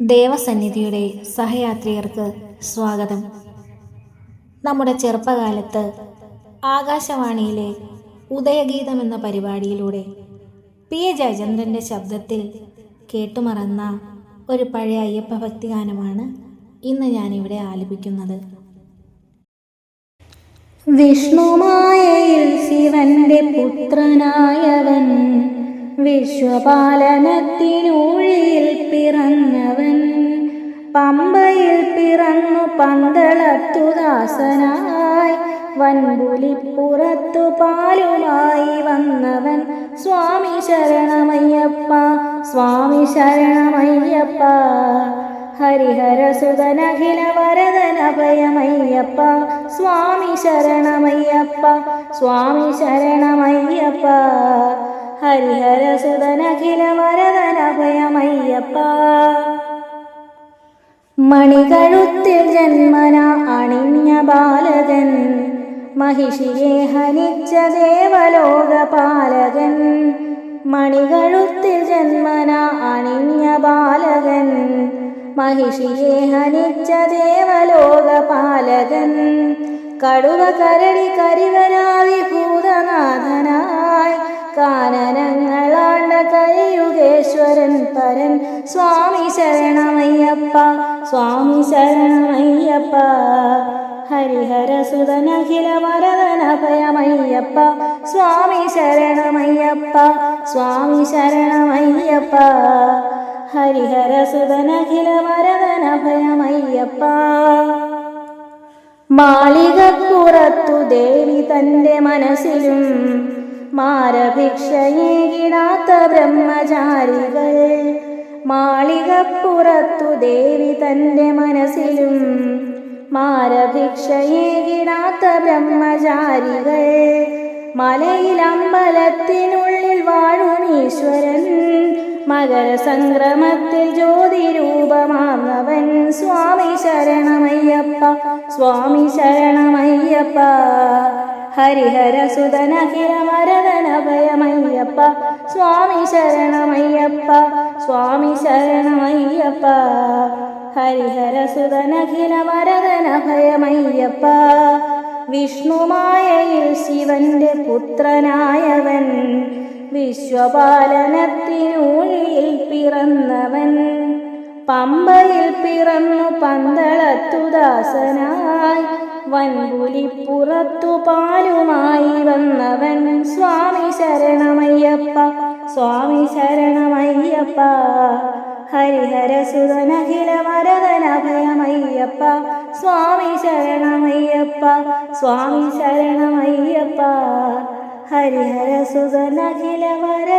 ദേവസന്നിധിയുടെ സഹയാത്രികർക്ക് സ്വാഗതം. നമ്മുടെ ചെറുപ്പകാലത്ത് ആകാശവാണിയിലെ ഉദയഗീതം എന്ന പരിപാടിയിലൂടെ പി. എ. ജയചന്ദ്രന്റെ ശബ്ദത്തിൽ കേട്ടുമറന്ന ഒരു പഴയ അയ്യപ്പ ഭക്തിഗാനമാണ് ഇന്ന് ഞാനിവിടെ ആലപിക്കുന്നത്. വിഷ്ണുമായയിൽ ശിവന്റെ പുത്രനായവൻ വിശ്വപാലനത്തിനൂഴിയിൽ പിറന്നവൻ. പമ്പയിൽ പിറന്നു പന്തളത്തുദാസനായി വൻപുലിപ്പുറത്തു പാലുമായി വന്നവൻ. സ്വാമി ശരണമയ്യപ്പ സ്വാമി ശരണമയ്യപ്പ. ഹരിഹരസുതനഖില വരദനഭയമയ്യപ്പ. സ്വാമി ശരണമയ്യപ്പ സ്വാമി ശരണമയ്യപ്പ. ഹരിഹരസുതനഖില വരദനഭയമയ്യപ്പ മണികഴുത്തിൽ ജന്മന അണിഞ്ഞ ബാലകൻ മഹിഷിയെ ഹനിച്ച ദേവലോകപാലകൻ മണികഴുത്തിൽ ജന്മന അണിഞ്ഞ ബാലകൻ മഹിഷിയെ ഹനിച്ച ദേവലോകപാലകൻ കടുവ കരടി കരിവരാതി ഭൂതനാഥനായി കാനനങ്ങളാണ്ട കലിയുഗേശ്വരൻ പരൻ. സ്വാമി ശരണമയ്യപ്പ സ്വാമി ശരണമയ്യപ്പ. ഹരിഹര ഹരിഹരസുതനഖില വരദനഭയമയ്യപ്പ സ്വാമി ശരണമയ്യപ്പ സ്വാമി ശരണമയ്യപ്പ. ഹരിഹര ഹരിഹരസുതനഖില വരദനഭയമയ്യപ്പ മാളികപ്പുറത്തു ദേവി തന്റെ മനസ്സിലും മാരഭിക്ഷയേകിടാത്ത ബ്രഹ്മചാരികൾ. മാളികപ്പുറത്തു ദേവി തന്റെ മനസ്സിലും മാരഭിക്ഷയേകിടാത്ത ബ്രഹ്മചാരികൾ. മലയിലമ്പലത്തിനുള്ളിൽ വാഴും ഈശ്വരൻ മകരസംക്രമത്തിൽ ജ്യോതിരൂപമാർന്നവൻ സ്വാമി ശരണമയ്യപ്പ സ്വാമി ശരണമയ്യപ്പ. ഹരിഹരസുതനഖില ഭയമയ്യപ്പ സ്വാമി ശരണമയ്യപ്പ സ്വാമി ശരണമയ്യപ്പ. ഹരിഹര ഹരിഹരസുതനഖില ഭയമയ്യപ്പ വിഷ്ണുമായയിൽ ശിവന്റെ പുത്രനായവൻ വിശ്വപാലനത്തിനുള്ളിൽ പിറന്നവൻ. പമ്പയിൽ പിറന്നു പന്തളത്തുദാസനായി വൻപുലിപ്പുറത്തു പാലുമായി വന്നവൻ സ്വാമി ശരണമയ്യപ്പ സ്വാമി ശരണമയ്യപ്പ. ഹരിഹരസുതനഖില മരതനഭയമയ്യപ്പ സ്വാമി ശരണമയ്യപ്പ സ്വാമി ശരണമയ്യപ്പ. ഹരിഹരസുതനഖില വരദനഭയമയ്യപ്പ